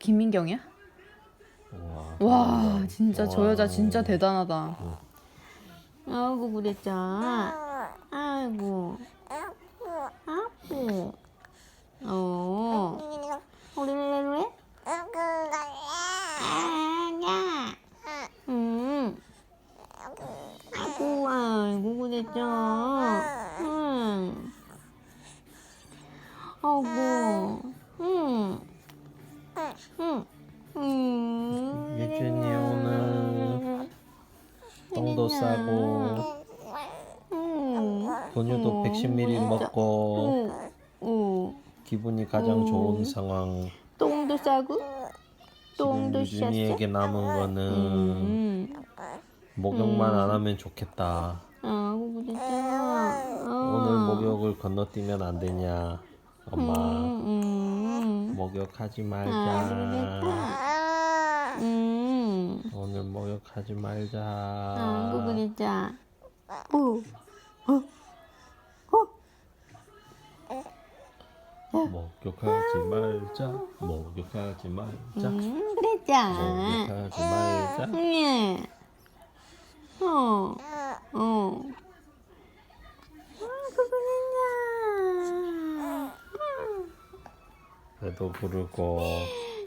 김민경이야? 와, 와 진짜 저 여자 진짜 와. 대단하다. 아이고 그랬자. 아이고. 아프. 어. 우리 룰레 아야. 응. 아이고 아이고 그랬자. 응. 아이고. 똥도 싸고 응. 본유도 110ml 먹고 응. 응. 기분이 가장 좋은 상황. 똥도 싸고 지금 똥도 쌌어. 유준이에게 남은 거는 음. 목욕만 안 하면 좋겠다. 아, 그랬잖아. 오늘 목욕을 건너뛰면 안 되냐, 엄마. 음. 목욕하지 아, 말자. 음. 목욕하지 말자. 아, 그 그랬자. 오. 어. 어. 목욕하지 말자. 목욕하지 말자. 음, 그랬자. 목욕하지 말자. 예. 어. 어. 그랬냐. 배도 부르고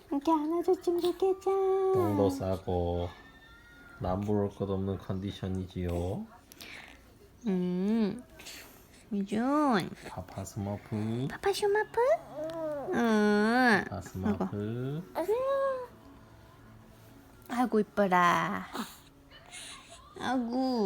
이렇게 안아줬으면 좋겠자. 똥도 싸고 남부를 것 없는 컨디션이지요. 음. 미준. 파파 스머프, 파파 슈마프? 응. 파스머프. 아이고 이뻐라. 아구.